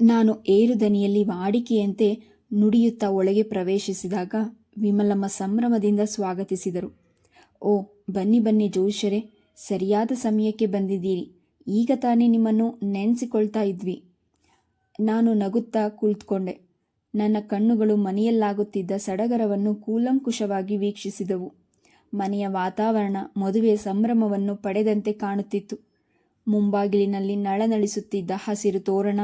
ನಾನು ಏರುದನಿಯಲ್ಲಿ ವಾಡಿಕೆಯಂತೆ ನುಡಿಯುತ್ತಾ ಒಳಗೆ ಪ್ರವೇಶಿಸಿದಾಗ ವಿಮಲಮ್ಮ ಸಂಭ್ರಮದಿಂದ ಸ್ವಾಗತಿಸಿದರು. ಓ, ಬನ್ನಿ ಬನ್ನಿ ಜೋಷರೇ ಸರಿಯಾದ ಸಮಯಕ್ಕೆ ಬಂದಿದ್ದೀರಿ. ಈಗ ತಾನೇ ನಿಮ್ಮನ್ನು ನೆನೆಸಿಕೊಳ್ತಾ ಇದ್ವಿ. ನಾನು ನಗುತ್ತಾ ಕುಳಿತುಕೊಂಡೆ. ನನ್ನ ಕಣ್ಣುಗಳು ಮನೆಯಲ್ಲಾಗುತ್ತಿದ್ದ ಸಡಗರವನ್ನು ಕೂಲಂಕುಷವಾಗಿ ವೀಕ್ಷಿಸಿದವು. ಮನೆಯ ವಾತಾವರಣ ಮದುವೆಯ ಸಂಭ್ರಮವನ್ನು ಪಡೆದಂತೆ ಕಾಣುತ್ತಿತ್ತು. ಮುಂಬಾಗಿಲಿನಲ್ಲಿ ನಳನಳಿಸುತ್ತಿದ್ದ ಹಸಿರು ತೋರಣ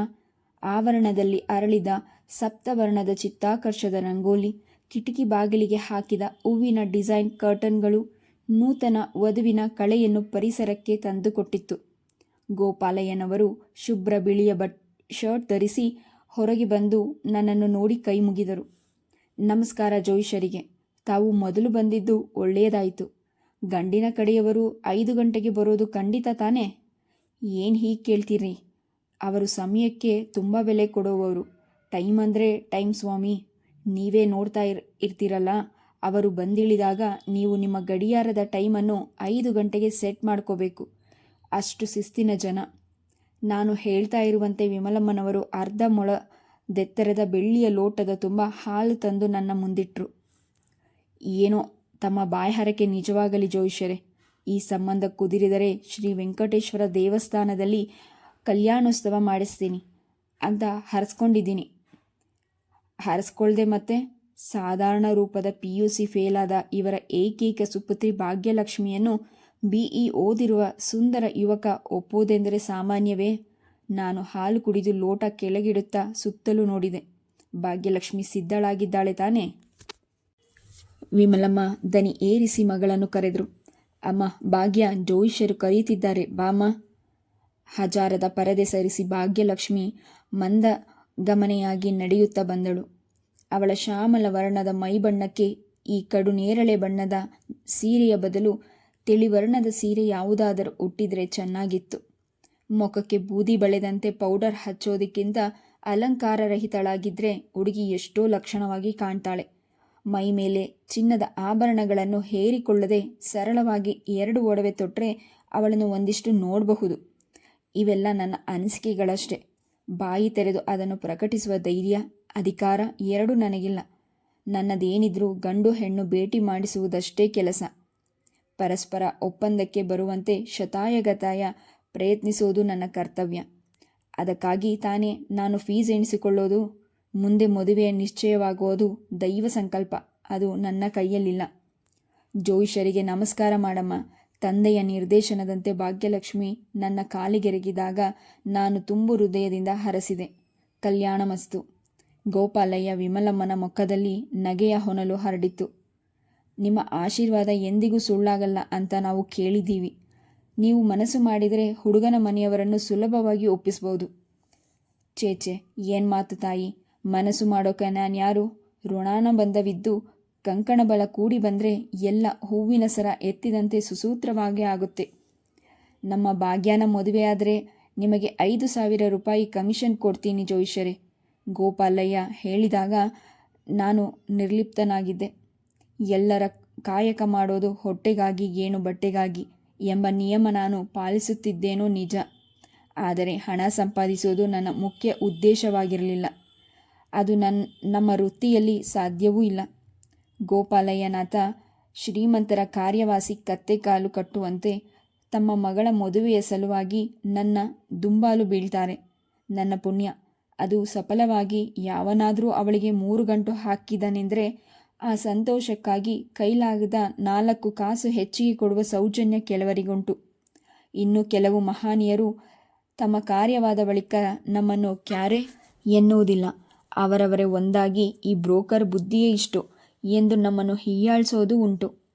ಆವರಣದಲ್ಲಿ ಅರಳಿದ ಸಪ್ತವರ್ಣದ ಚಿತ್ತಾಕರ್ಷದ ರಂಗೋಲಿ, ಕಿಟಕಿ ಬಾಗಿಲಿಗೆ ಹಾಕಿದ ಹೂವಿನ ಡಿಸೈನ್ ಕರ್ಟನ್ಗಳು ನೂತನ ವಧುವಿನ ಕಳೆಯನ್ನು ಪರಿಸರಕ್ಕೆ ತಂದುಕೊಟ್ಟಿತ್ತು. ಗೋಪಾಲಯ್ಯನವರು ಶುಭ್ರ ಬಿಳಿಯ ಬಟ್, ಶರ್ಟ್ ಧರಿಸಿ ಹೊರಗೆ ಬಂದು ನನ್ನನ್ನು ನೋಡಿ ಕೈ ಮುಗಿದರು. ನಮಸ್ಕಾರ ಜೋಯಿಷರಿಗೆ ತಾವು ಮೊದಲು ಬಂದಿದ್ದು ಒಳ್ಳೆಯದಾಯಿತು. ಗಂಡಿನ ಕಡೆಯವರು ಐದು ಗಂಟೆಗೆ ಬರೋದು ಖಂಡಿತ ತಾನೇ? ಏನು ಹೀಗೆ ಕೇಳ್ತೀರಿ? ಅವರು ಸಮಯಕ್ಕೆ ತುಂಬ ಬೆಲೆ ಕೊಡುವವರು. ಟೈಮ್ ಅಂದರೆ ಟೈಮ್ ಸ್ವಾಮಿ. ನೀವೇ ನೋಡ್ತಾ ಇರ್, ಇರ್ತೀರಲ್ಲ. ಅವರು ಬಂದಿಳಿದಾಗ ನೀವು ನಿಮ್ಮ ಗಡಿಯಾರದ ಟೈಮನ್ನು ಐದು ಗಂಟೆಗೆ ಸೆಟ್ ಮಾಡ್ಕೋಬೇಕು. ಅಷ್ಟು ಶಿಸ್ತಿನ ಜನ. ನಾನು ಹೇಳ್ತಾ ಇರುವಂತೆ ವಿಮಲಮ್ಮನವರು ಅರ್ಧ ಮೊಳ ದೆತ್ತರದ ಬೆಳ್ಳಿಯ ಲೋಟದ ತುಂಬ ಹಾಲು ತಂದು ನನ್ನ ಮುಂದಿಟ್ಟರು ಏನೋ ತಮ್ಮ ಬಾಯ್ಹರಕೆ ನಿಜವಾಗಲಿ ಜೋಯಿಷರೇ ಈ ಸಂಬಂಧ ಕುದಿರಿದರೆ ಶ್ರೀ ವೆಂಕಟೇಶ್ವರ ದೇವಸ್ಥಾನದಲ್ಲಿ ಕಲ್ಯಾಣೋತ್ಸವ ಮಾಡಿಸ್ತೀನಿ ಅಂತ ಹರಿಸ್ಕೊಂಡಿದ್ದೀನಿ. ಹರಿಸ್ಕೊಳ್ದೆ ಮತ್ತೆ ಸಾಧಾರಣ ರೂಪದ ಪಿ ಯು ಸಿ ಫೇಲಾದ ಇವರ ಏಕೈಕ ಸುಪುತ್ರಿ ಭಾಗ್ಯಲಕ್ಷ್ಮಿಯನ್ನು ಬಿ ಇ ಓದಿರುವ ಸುಂದರ ಯುವಕ ಒಪ್ಪೋದೆಂದರೆ ಸಾಮಾನ್ಯವೇ? ನಾನು ಹಾಲು ಕುಡಿದು ಲೋಟ ಕೆಳಗಿಡುತ್ತಾ ಸುತ್ತಲೂ ನೋಡಿದೆ. ಭಾಗ್ಯಲಕ್ಷ್ಮಿ ಸಿದ್ಧಳಾಗಿದ್ದಾಳೆ ತಾನೇ? ವಿಮಲಮ್ಮ ದನಿ ಏರಿಸಿ ಮಗಳನ್ನು ಕರೆದರು. ಅಮ್ಮ, ಭಾಗ್ಯ ಜೋಯಿಷರು ಕರೆಯುತ್ತಿದ್ದಾರೆ. ಬಾಮ್ಮ. ಹಜಾರದ ಪರದೆ ಸರಿಸಿ ಭಾಗ್ಯಲಕ್ಷ್ಮಿ ಮಂದ ಗಮನೆಯಾಗಿ ನಡೆಯುತ್ತಾ ಬಂದಳು. ಅವಳ ಶ್ಯಾಮಲ ವರ್ಣದ ಮೈಬಣ್ಣಕ್ಕೆ ಈ ಕಡು ನೇರಳೆ ಬಣ್ಣದ ಸೀರೆಯ ಬದಲು ತಿಳಿವರ್ಣದ ಸೀರೆ ಯಾವುದಾದರೂ ಉಟ್ಟಿದ್ರೆ ಚೆನ್ನಾಗಿತ್ತು. ಮುಖಕ್ಕೆ ಬೂದಿ ಬಳೆದಂತೆ ಪೌಡರ್ ಹಚ್ಚೋದಕ್ಕಿಂತ ಅಲಂಕಾರರಹಿತಳಾಗಿದ್ದರೆ ಹುಡುಗಿ ಎಷ್ಟೋ ಲಕ್ಷಣವಾಗಿ ಕಾಣ್ತಾಳೆ. ಮೈ ಮೇಲೆ ಚಿನ್ನದ ಆಭರಣಗಳನ್ನು ಹೇರಿಕೊಳ್ಳದೆ ಸರಳವಾಗಿ ಎರಡು ಒಡವೆ ತೊಟ್ಟರೆ ಅವಳನ್ನು ಒಂದಿಷ್ಟು ನೋಡಬಹುದು. ಇವೆಲ್ಲ ನನ್ನ ಅನಿಸಿಕೆಗಳಷ್ಟೇ. ಬಾಯಿ ತೆರೆದು ಅದನ್ನು ಪ್ರಕಟಿಸುವ ಧೈರ್ಯ, ಅಧಿಕಾರ ಎರಡೂ ನನಗಿಲ್ಲ. ನನ್ನದೇನಿದ್ರೂ ಗಂಡು ಹೆಣ್ಣು ಭೇಟಿ ಮಾಡಿಸುವುದಷ್ಟೇ ಕೆಲಸ. ಪರಸ್ಪರ ಒಪ್ಪಂದಕ್ಕೆ ಬರುವಂತೆ ಶತಾಯಗತಾಯ ಪ್ರಯತ್ನಿಸುವುದು ನನ್ನ ಕರ್ತವ್ಯ. ಅದಕ್ಕಾಗಿ ತಾನೇ ನಾನು ಫೀಸ್ ಎಣಿಸಿಕೊಳ್ಳೋದು, ಮುಂದೆ ಮದುವೆ ನಿಶ್ಚಯವಾಗುವುದು ದೈವ ಸಂಕಲ್ಪ. ಅದು ನನ್ನ ಕೈಯಲ್ಲಿಲ್ಲ. ಜೋಯಿಷರಿಗೆ ನಮಸ್ಕಾರ, ಮಾಡಮ್ಮ. ತಂದೆಯ ನಿರ್ದೇಶನದಂತೆ ಭಾಗ್ಯಲಕ್ಷ್ಮಿ ನನ್ನ ಕಾಲಿಗೆರಗಿದಾಗ ನಾನು ತುಂಬು ಹೃದಯದಿಂದ ಹರಸಿದೆ. ಕಲ್ಯಾಣಮಸ್ತು ಗೋಪಾಲಯ್ಯ ವಿಮಲಮ್ಮನ ಮುಖದಲ್ಲಿ ನಗೆಯ ಹೊನಲು ಹರಡಿತು ನಿಮ್ಮ ಆಶೀರ್ವಾದ ಎಂದಿಗೂ ಸುಳ್ಳಾಗಲ್ಲ ಅಂತ ನಾವು ಕೇಳಿದ್ದೀವಿ. ನೀವು ಮನಸ್ಸು ಮಾಡಿದರೆ ಹುಡುಗನ ಮನೆಯವರನ್ನು ಸುಲಭವಾಗಿ ಒಪ್ಪಿಸ್ಬೋದು ಚೇಚೆ ಏನು ಮಾತು ತಾಯಿ? ಮನಸ್ಸು ಮಾಡೋಕೆ ನಾನು ಯಾರು? ಋಣಾನ ಬಂಧವಿದ್ದು ಕಂಕಣ ಬಲ ಕೂಡಿ ಬಂದರೆ ಎಲ್ಲ ಹೂವಿನ ಸರ ಎತ್ತಿದಂತೆ ಸುಸೂತ್ರವಾಗಿ ಆಗುತ್ತೆ. ನಮ್ಮ ಭಾಗ್ಯನ ಮದುವೆಯಾದರೆ ನಿಮಗೆ ಐದು ಸಾವಿರ ರೂಪಾಯಿ ಕಮಿಷನ್ ಕೊಡ್ತೀನಿ ಜೋಯಿಷರೇ ಗೋಪಾಲಯ್ಯ ಹೇಳಿದಾಗ ನಾನು ನಿರ್ಲಿಪ್ತನಾಗಿದ್ದೆ. ಎಲ್ಲರ ಕಾಯಕ ಮಾಡೋದು ಹೊಟ್ಟೆಗಾಗಿ ಏನು ಬಟ್ಟೆಗಾಗಿ ಎಂಬ ನಿಯಮ ನಾನು ಪಾಲಿಸುತ್ತಿದ್ದೇನೋ ನಿಜ. ಆದರೆ ಹಣ ಸಂಪಾದಿಸೋದು ನನ್ನ ಮುಖ್ಯ ಉದ್ದೇಶವಾಗಿರಲಿಲ್ಲ. ಅದು ನನ್ನ ನಮ್ಮ ವೃತ್ತಿಯಲ್ಲಿ ಸಾಧ್ಯವೂ ಇಲ್ಲ. ಗೋಪಾಲಯ್ಯನಾಥ ಶ್ರೀಮಂತರ ಕಾರ್ಯವಾಸಿ ಕತ್ತೆ ಕಾಲು ಕಟ್ಟುವಂತೆ ತಮ್ಮ ಮಗಳ ಮದುವೆಯ ಸಲುವಾಗಿ ನನ್ನ ದುಂಬಾಲು ಬೀಳ್ತಾರೆ. ನನ್ನ ಪುಣ್ಯ. ಅದು ಸಫಲವಾಗಿ ಯಾವನಾದರೂ ಅವಳಿಗೆ ಮೂರು ಗಂಟು ಹಾಕಿದನೆಂದರೆ ಆ ಸಂತೋಷಕ್ಕಾಗಿ ಕೈಲಾಗದ ನಾಲ್ಕು ಕಾಸು ಹೆಚ್ಚಿಗೆ ಕೊಡುವ ಸೌಜನ್ಯ ಕೆಲವರಿಗುಂಟು. ಇನ್ನು ಕೆಲವು ಮಹಾನೀಯರು ತಮ್ಮ ಕಾರ್ಯವಾದ ಬಳಿಕ ನಮ್ಮನ್ನು ಕ್ಯಾರೆ ಎನ್ನುವುದಿಲ್ಲ. ಅವರವರೇ ಒಂದಾಗಿ ಈ ಬ್ರೋಕರ್ ಬುದ್ಧಿಯೇ ಇಷ್ಟು. ಎಂದು ನಮ್ಮನ್ನು ಹೀಯಾಳಿಸೋದು ಉಂಟು.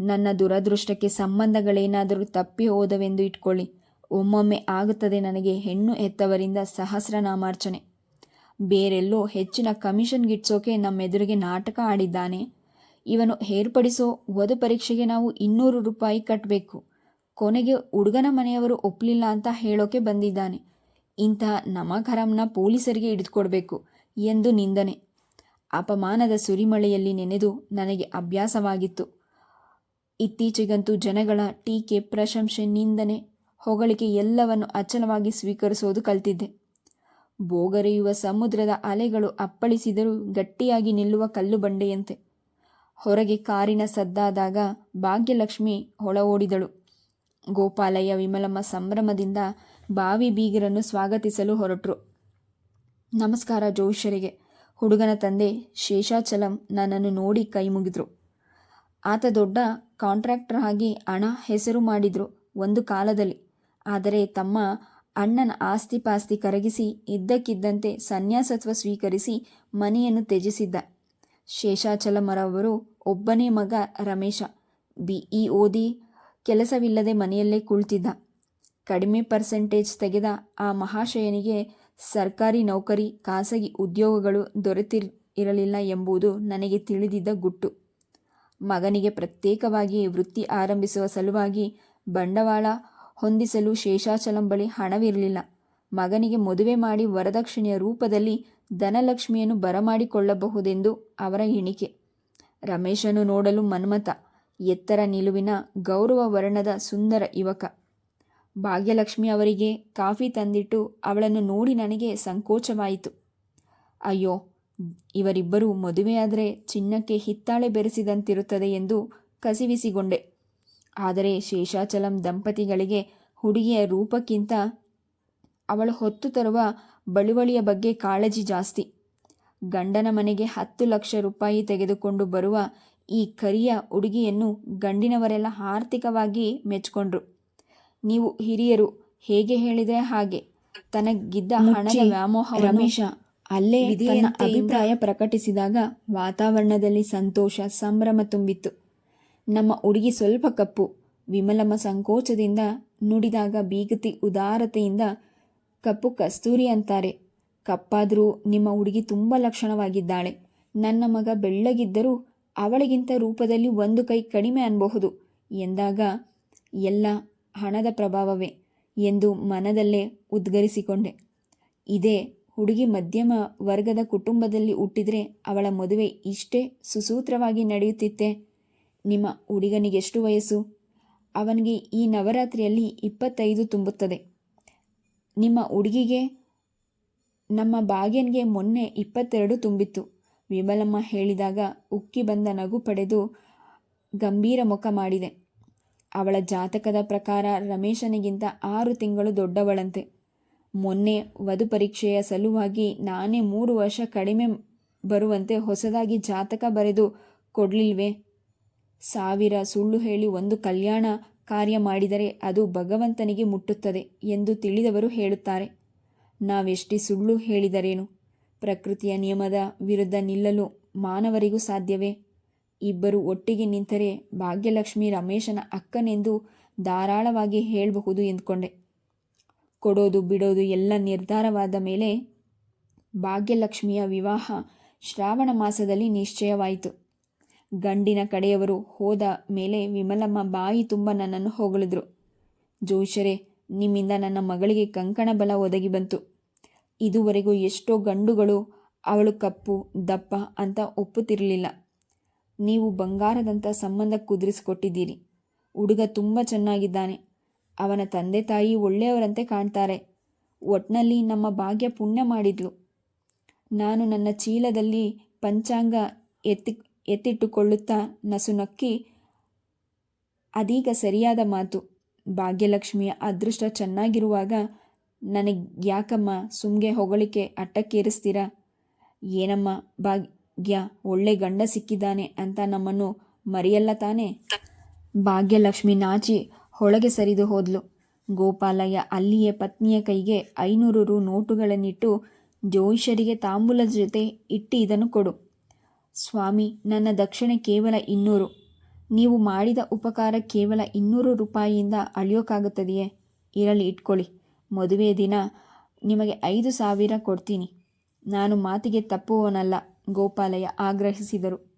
ನನ್ನ ದುರದೃಷ್ಟಕ್ಕೆ ಸಂಬಂಧಗಳೇನಾದರೂ ತಪ್ಪಿ ಹೋದವೆಂದು ಇಟ್ಕೊಳ್ಳಿ. ಒಮ್ಮೊಮ್ಮೆ ಆಗುತ್ತದೆ ನನಗೆ ಹೆಣ್ಣು ಹೆತ್ತವರಿಂದ ಸಹಸ್ರನಾಮಾರ್ಚನೆ. ಬೇರೆಲ್ಲೋ ಹೆಚ್ಚಿನ ಕಮಿಷನ್ ಗಿಟ್ಸೋಕೆ ನಮ್ಮೆದುರಿಗೆ ನಾಟಕ ಆಡಿದ್ದಾನೆ. ಇವನು ಏರ್ಪಡಿಸೋ ವಧು ಪರೀಕ್ಷೆಗೆ ನಾವು ಇನ್ನೂರು ರೂಪಾಯಿ ಕಟ್ಟಬೇಕು ಕೊನೆಗೆ ಹುಡುಗನ ಮನೆಯವರು ಒಪ್ಪಲಿಲ್ಲ ಅಂತ ಹೇಳೋಕೆ ಬಂದಿದ್ದಾನೆ. ಇಂತಹ ನಮಕರಂನ ಪೊಲೀಸರಿಗೆ ಹಿಡಿದುಕೊಡ್ಬೇಕು ಎಂದು ನಿಂದನೆ. ಅಪಮಾನದ ಸುರಿಮಳೆಯಲ್ಲಿ ನೆನೆದು ನನಗೆ ಅಭ್ಯಾಸವಾಗಿತ್ತು. ಇತ್ತೀಚೆಗಂತೂ ಜನಗಳ ಟೀಕೆ, ಪ್ರಶಂಸೆ, ನಿಂದನೆ, ಹೊಗಳಿಕೆ ಎಲ್ಲವನ್ನು ಅಚಲವಾಗಿ ಸ್ವೀಕರಿಸೋದು ಕಲ್ತಿದ್ದೆ. ಬೋಗರೆಯುವ ಸಮುದ್ರದ ಅಲೆಗಳು ಅಪ್ಪಳಿಸಿದರೂ ಗಟ್ಟಿಯಾಗಿ ನಿಲ್ಲುವ ಕಲ್ಲು ಬಂಡೆಯಂತೆ. ಹೊರಗೆ ಕಾರಿನ ಸದ್ದಾದಾಗ ಭಾಗ್ಯಲಕ್ಷ್ಮಿ ಹೊಳ ಓಡಿದಳು ಗೋಪಾಲಯ್ಯ ವಿಮಲಮ್ಮ ಸಂಭ್ರಮದಿಂದ ಬಾವಿ ಬೀಗರನ್ನು ಸ್ವಾಗತಿಸಲು ಹೊರಟರು. ನಮಸ್ಕಾರ ಜೋಯಿಷರಿಗೆ ಹುಡುಗನ ತಂದೆ ಶೇಷಾಚಲಂ ನನ್ನನ್ನು ನೋಡಿ ಕೈ ಮುಗಿದ್ರು. ಆತ ದೊಡ್ಡ ಕಾಂಟ್ರಾಕ್ಟರ್ ಆಗಿ ಹಣ ಹೆಸರು ಮಾಡಿದ್ರು ಒಂದು ಕಾಲದಲ್ಲಿ. ಆದರೆ ತಮ್ಮ ಅಣ್ಣನ ಆಸ್ತಿ ಪಾಸ್ತಿ ಕರಗಿಸಿ ಇದ್ದಕ್ಕಿದ್ದಂತೆ ಸನ್ಯಾಸತ್ವ ಸ್ವೀಕರಿಸಿ ಮನೆಯನ್ನು ತ್ಯಜಿಸಿದ್ದ. ಶೇಷಾಚಲಮರವರು ಒಬ್ಬನೇ ಮಗ ರಮೇಶ. ಬಿ ಇ ಓದಿ ಕೆಲಸವಿಲ್ಲದೆ ಮನೆಯಲ್ಲೇ ಕುಳಿತಿದ್ದ. ಕಡಿಮೆ ಪರ್ಸೆಂಟೇಜ್ ತೆಗೆದ ಆ ಮಹಾಶಯನಿಗೆ ಸರ್ಕಾರಿ ನೌಕರಿ, ಖಾಸಗಿ ಉದ್ಯೋಗಗಳು ದೊರೆತಿರ್ ಇರಲಿಲ್ಲ ಎಂಬುದು ನನಗೆ ತಿಳಿದಿದ್ದ ಗುಟ್ಟು. ಮಗನಿಗೆ ಪ್ರತ್ಯೇಕವಾಗಿ ವೃತ್ತಿ ಆರಂಭಿಸುವ ಸಲುವಾಗಿ ಬಂಡವಾಳ ಹೊಂದಿಸಲು ಶೇಷಾಚಲಂ ಬಳಿ ಹಣವಿರಲಿಲ್ಲ. ಮಗನಿಗೆ ಮದುವೆ ಮಾಡಿ ವರದಕ್ಷಿಣೆಯ ರೂಪದಲ್ಲಿ ಧನಲಕ್ಷ್ಮಿಯನ್ನು ಬರಮಾಡಿಕೊಳ್ಳಬಹುದೆಂದು ಅವರ ಎಣಿಕೆ. ರಮೇಶನು ನೋಡಲು ಮನ್ಮಥ ಎತ್ತರ ನಿಲುವಿನ ಗೌರವ ವರ್ಣದ ಸುಂದರ ಯುವಕ. ಭಾಗ್ಯಲಕ್ಷ್ಮಿ ಅವರಿಗೆ ಕಾಫಿ ತಂದಿಟ್ಟು ಅವಳನ್ನು ನೋಡಿ ನನಗೆ ಸಂಕೋಚವಾಯಿತು. ಅಯ್ಯೋ, ಇವರಿಬ್ಬರು ಮದುವೆಯಾದರೆ ಚಿನ್ನಕ್ಕೆ ಹಿತ್ತಾಳೆ ಬೆರೆಸಿದಂತಿರುತ್ತದೆ ಎಂದು ಕಸಿವಿಸಿಗೊಂಡೆ ಆದರೆ ಶೇಷಾಚಲಂ ದಂಪತಿಗಳಿಗೆ ಹುಡುಗಿಯ ರೂಪಕ್ಕಿಂತ ಅವಳು ಹೊತ್ತು ತರುವ ಬಳುವಳಿಯ ಬಗ್ಗೆ ಕಾಳಜಿ ಜಾಸ್ತಿ. ಗಂಡನ ಮನೆಗೆ ಹತ್ತು ಲಕ್ಷ ರೂಪಾಯಿ ತೆಗೆದುಕೊಂಡು ಬರುವ ಈ ಕರಿಯ ಹುಡುಗಿಯನ್ನು ಗಂಡಿನವರೆಲ್ಲ ಆರ್ಥಿಕವಾಗಿ ಮೆಚ್ಕೊಂಡ್ರು. ನೀವು ಹಿರಿಯರು ಹೇಗೆ ಹೇಳಿದೆ ಹಾಗೆ. ತನಗಿದ್ದ ಹಣದ ವ್ಯಾಮೋಹ ರಮೇಶ ಅಲ್ಲೇ ತನ್ನ ಅಭಿಪ್ರಾಯ ಪ್ರಕಟಿಸಿದಾಗ ವಾತಾವರಣದಲ್ಲಿ ಸಂತೋಷ ಸಂಭ್ರಮ ತುಂಬಿತ್ತು. ನಮ್ಮ ಹುಡುಗಿ ಸ್ವಲ್ಪ ಕಪ್ಪು. ವಿಮಲಮ್ಮ ಸಂಕೋಚದಿಂದ ನುಡಿದಾಗ ಬೀಗತಿ ಉದಾರತೆಯಿಂದ ಕಪ್ಪು ಕಸ್ತೂರಿ ಅಂತಾರೆ. ಕಪ್ಪಾದರೂ ನಿಮ್ಮ ಹುಡುಗಿ ತುಂಬ ಲಕ್ಷಣವಾಗಿದ್ದಾಳೆ. ನನ್ನ ಮಗ ಬೆಳ್ಳಗಿದ್ದರೂ ಅವಳಿಗಿಂತ ರೂಪದಲ್ಲಿ ಒಂದು ಕೈ ಕಡಿಮೆ ಅನ್ಬಹುದು ಎಂದಾಗ ಎಲ್ಲ ಹಣದ ಪ್ರಭಾವವೇ ಎಂದು ಮನದಲ್ಲೇ ಉದ್ಗರಿಸಿಕೊಂಡೆ. ಇದೇ ಹುಡುಗಿ ಮಧ್ಯಮ ವರ್ಗದ ಕುಟುಂಬದಲ್ಲಿ ಹುಟ್ಟಿದರೆ ಅವಳ ಮದುವೆ ಇಷ್ಟೇ ಸುಸೂತ್ರವಾಗಿ ನಡೆಯುತ್ತಿತ್ತೆ. ನಿಮ್ಮ ಹುಡುಗನಿಗೆಷ್ಟು ವಯಸ್ಸು? ಅವನಿಗೆ ಈ ನವರಾತ್ರಿಯಲ್ಲಿ ಇಪ್ಪತ್ತೈದು ತುಂಬುತ್ತದೆ. ನಿಮ್ಮ ಹುಡುಗಿಗೆ, ನಮ್ಮ ಭಾಗ್ಯನ್ಗೆ ಮೊನ್ನೆ ಇಪ್ಪತ್ತೆರಡು ತುಂಬಿತ್ತು. ವಿಮಲಮ್ಮ ಹೇಳಿದಾಗ ಉಕ್ಕಿ ಬಂದ ನಗು ಪಡೆದು ಗಂಭೀರ ಮುಖ ಮಾಡಿದೆ. ಅವಳ ಜಾತಕದ ಪ್ರಕಾರ ರಮೇಶನಿಗಿಂತ ಆರು ತಿಂಗಳು ದೊಡ್ಡವಳಂತೆ. ಮೊನ್ನೆ ವಧು ಪರೀಕ್ಷೆಯ ಸಲುವಾಗಿ ನಾನೇ ಮೂರು ವರ್ಷ ಕಡಿಮೆ ಬರುವಂತೆ ಹೊಸದಾಗಿ ಜಾತಕ ಬರೆದು ಕೊಡ್ಲಿಲ್ವೇ? ಸಾವಿರ ಸುಳ್ಳು ಹೇಳಿ ಒಂದು ಕಲ್ಯಾಣ ಕಾರ್ಯ ಮಾಡಿದರೆ ಅದು ಭಗವಂತನಿಗೆ ಮುಟ್ಟುತ್ತದೆ ಎಂದು ತಿಳಿದವರು ಹೇಳುತ್ತಾರೆ. ನಾವೆಷ್ಟೇ ಸುಳ್ಳು ಹೇಳಿದರೇನು? ಪ್ರಕೃತಿಯ ನಿಯಮದ ವಿರುದ್ಧ ನಿಲ್ಲಲು ಮಾನವರಿಗೂ ಸಾಧ್ಯವೇ? ಇಬ್ಬರು ಒಟ್ಟಿಗೆ ನಿಂತರೆ ಭಾಗ್ಯಲಕ್ಷ್ಮಿ ರಮೇಶನ ಅಕ್ಕನೆಂದು ಧಾರಾಳವಾಗಿ ಹೇಳಬಹುದು ಎಂದುಕೊಂಡೆ. ಕೊಡೋದು ಬಿಡೋದು ಎಲ್ಲ ನಿರ್ಧಾರವಾದ ಮೇಲೆ ಭಾಗ್ಯಲಕ್ಷ್ಮಿಯ ವಿವಾಹ ಶ್ರಾವಣ ಮಾಸದಲ್ಲಿ ನಿಶ್ಚಯವಾಯಿತು. ಗಂಡಿನ ಕಡೆಯವರು ಹೋದ ಮೇಲೆ ವಿಮಲಮ್ಮ ಬಾಯಿ ತುಂಬ ನನ್ನನ್ನು ಹೊಗಳಿದ್ರು. ಜೋಶರೇ, ನಿಮ್ಮಿಂದ ನನ್ನ ಮಗಳಿಗೆ ಕಂಕಣ ಬಲ ಒದಗಿ ಬಂತು. ಇದುವರೆಗೂ ಎಷ್ಟೋ ಗಂಡುಗಳು ಅವಳು ಕಪ್ಪು, ದಪ್ಪ ಅಂತ ಒಪ್ಪುತ್ತಿರಲಿಲ್ಲ. ನೀವು ಬಂಗಾರದಂಥ ಸಂಬಂಧ ಕುದುರಿಸಿಕೊಟ್ಟಿದ್ದೀರಿ. ಹುಡುಗ ತುಂಬ ಚೆನ್ನಾಗಿದ್ದಾನೆ. ಅವನ ತಂದೆ ತಾಯಿ ಒಳ್ಳೆಯವರಂತೆ ಕಾಣ್ತಾರೆ. ಒಟ್ನಲ್ಲಿ ನಮ್ಮ ಭಾಗ್ಯ ಪುಣ್ಯ ಮಾಡಿದ್ಲು. ನಾನು ನನ್ನ ಚೀಲದಲ್ಲಿ ಪಂಚಾಂಗ ಎತ್ತಿ, ಎತ್ತಿಟ್ಟುಕೊಳ್ಳುತ್ತಾ ನಸುನಕ್ಕಿ ಅದೀಗ ಸರಿಯಾದ ಮಾತು. ಭಾಗ್ಯಲಕ್ಷ್ಮಿಯ ಅದೃಷ್ಟ ಚೆನ್ನಾಗಿರುವಾಗ ನನಗೆ ಯಾಕಮ್ಮ ಸುಮ್ಗೆ ಹೊಗಳಿಕೆ ಅಟ್ಟಕ್ಕೇರಿಸ್ತೀರಾ? ಏನಮ್ಮ ಭಾಗ್ಯ ಒಳ್ಳೆ ಗಂಡ ಸಿಕ್ಕಿದ್ದಾನೆ ಅಂತ ನಮ್ಮನ್ನು ಮರೆಯಲ್ಲ ತಾನೆ? ಭಾಗ್ಯಲಕ್ಷ್ಮಿ ನಾಚಿ ಹೊಳಗೆ ಸರಿದು ಹೋದ್ಲು. ಗೋಪಾಲಯ್ಯ ಅಲ್ಲಿಯೇ ಪತ್ನಿಯ ಕೈಗೆ ಐನೂರು ರು ನೋಟುಗಳನ್ನಿಟ್ಟು ಜೋಯಿಷರಿಗೆ ತಾಂಬೂಲದ ಜೊತೆ ಇಟ್ಟು ಇದನ್ನು ಕೊಡು. ಸ್ವಾಮಿ, ನನ್ನ ದಕ್ಷಿಣೆ ಕೇವಲ ಇನ್ನೂರು. ನೀವು ಮಾಡಿದ ಉಪಕಾರ ಕೇವಲ ಇನ್ನೂರು ರೂಪಾಯಿಯಿಂದ ಅಳಿಯೋಕ್ಕಾಗುತ್ತದೆಯೇ ಇರಲಿ, ಇಟ್ಕೊಳ್ಳಿ. ಮದುವೆ ದಿನ ನಿಮಗೆ ಐದು ಸಾವಿರ ಕೊಡ್ತೀನಿ. ನಾನು ಮಾತಿಗೆ ತಪ್ಪುವವನಲ್ಲ. ಗೋಪಾಲಯ್ಯ ಆಗ್ರಹಿಸಿದರು.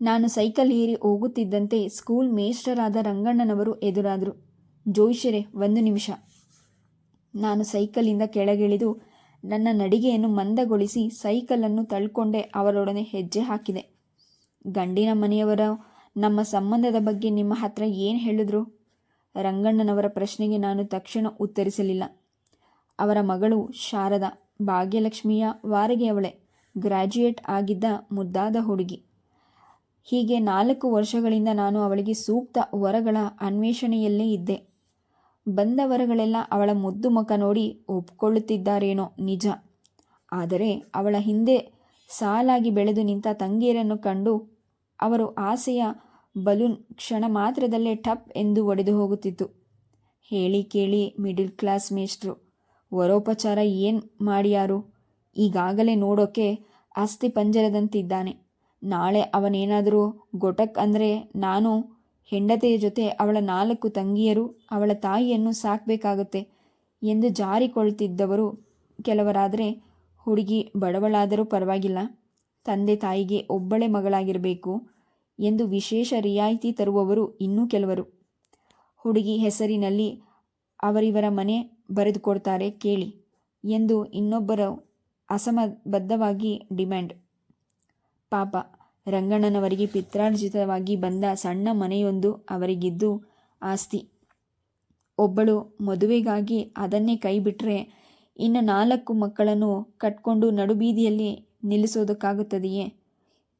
ನಾನು ಸೈಕಲ್ ಏರಿ ಹೋಗುತ್ತಿದ್ದಂತೆ ಸ್ಕೂಲ್ ಮೇಸ್ಟರಾದ ರಂಗಣ್ಣನವರು ಎದುರಾದರು. ಜೋಯಿಷರೇ ಒಂದು ನಿಮಿಷ. ನಾನು ಸೈಕಲಿಂದ ಕೆಳಗಿಳಿದು ನನ್ನ ನಡಿಗೆಯನ್ನು ಮಂದಗೊಳಿಸಿ ಸೈಕಲನ್ನು ತಳ್ಕೊಂಡೆ ಅವರೊಡನೆ ಹೆಜ್ಜೆ ಹಾಕಿದೆ. ಗಂಡಿನ ಮನೆಯವರ, ನಮ್ಮ ಸಂಬಂಧದ ಬಗ್ಗೆ ನಿಮ್ಮ ಹತ್ರ ಏನು ಹೇಳಿದ್ರು? ರಂಗಣ್ಣನವರ ಪ್ರಶ್ನೆಗೆ ನಾನು ತಕ್ಷಣ ಉತ್ತರಿಸಲಿಲ್ಲ. ಅವರ ಮಗಳು ಶಾರದಾ, ಭಾಗ್ಯಲಕ್ಷ್ಮಿಯ ವಾರಗೆ ಅವಳೆ. ಗ್ರ್ಯಾಜುಯೇಟ್ ಆಗಿದ್ದ ಮುದ್ದಾದ ಹುಡುಗಿ. ಹೀಗೆ ನಾಲ್ಕು ವರ್ಷಗಳಿಂದ ನಾನು ಅವಳಿಗೆ ಸೂಕ್ತ ವರಗಳ ಅನ್ವೇಷಣೆಯಲ್ಲೇ ಇದ್ದೆ. ಬಂದ ವರಗಳೆಲ್ಲ ಅವಳ ಮುದ್ದು ಮುಖ ನೋಡಿ ಒಪ್ಕೊಳ್ಳುತ್ತಿದ್ದಾರೇನೋ ನಿಜ. ಆದರೆ ಅವಳ ಹಿಂದೆ ಸಾಲಾಗಿ ಬೆಳೆದು ನಿಂತ ತಂಗಿಯರನ್ನು ಕಂಡು ಅವರು ಆಸೆಯ ಬಲೂನ್ ಕ್ಷಣ ಮಾತ್ರದಲ್ಲೇ ಟಪ್ ಎಂದು ಒಡೆದು ಹೋಗುತ್ತಿತ್ತು. ಹೇಳಿ ಕೇಳಿ ಮಿಡಿಲ್ ಕ್ಲಾಸ್ ಮೇಷ್ಟ್ರು, ವರೋಪಚಾರ ಏನು ಮಾಡ್ಯಾರು? ಈಗಾಗಲೇ ನೋಡೋಕೆ ಅಸ್ಥಿ ಪಂಜರದಂತಿದ್ದಾನೆ. ನಾಳೆ ಅವನೇನಾದರೂ ಗೊಟಕ್ ಅಂದರೆ ನಾನು ಹೆಂಡತಿಯ ಜೊತೆ ಅವಳ ನಾಲ್ಕು ತಂಗಿಯರು ಅವಳ ತಾಯಿಯನ್ನು ಸಾಕಬೇಕಾಗುತ್ತೆ ಎಂದು ಜಾರಿಕೊಳ್ತಿದ್ದವರು ಕೆಲವರಾದರೆ ಹುಡುಗಿ ಬಡವಳಾದರೂ ಪರವಾಗಿಲ್ಲ, ತಂದೆ ತಾಯಿಗೆ ಒಬ್ಬಳೆ ಮಗಳಾಗಿರಬೇಕು ಎಂದು ವಿಶೇಷ ರಿಯಾಯಿತಿ ತರುವವರು ಇನ್ನೂ ಕೆಲವರು. ಹುಡುಗಿ ಹೆಸರಿನಲ್ಲಿ ಅವರಿವರ ಮನೆ ಬರೆದುಕೊಡ್ತಾರೆ ಕೇಳಿ ಎಂದು ಇನ್ನೊಬ್ಬರು ಅಸಮಬದ್ಧವಾಗಿ ಡಿಮ್ಯಾಂಡ್. ಪಾಪ, ರಂಗಣ್ಣನವರಿಗೆ ಪಿತ್ರಾರ್ಜಿತವಾಗಿ ಬಂದ ಸಣ್ಣ ಮನೆಯೊಂದು ಅವರಿಗಿದ್ದು ಆಸ್ತಿ. ಒಬ್ಬಳು ಮದುವೆಗಾಗಿ ಅದನ್ನೇ ಕೈಬಿಟ್ರೆ ಇನ್ನು ನಾಲ್ಕು ಮಕ್ಕಳನ್ನು ಕಟ್ಕೊಂಡು ನಡುಬೀದಿಯಲ್ಲಿ ನಿಲ್ಲಿಸೋದಕ್ಕಾಗುತ್ತದೆಯೇ?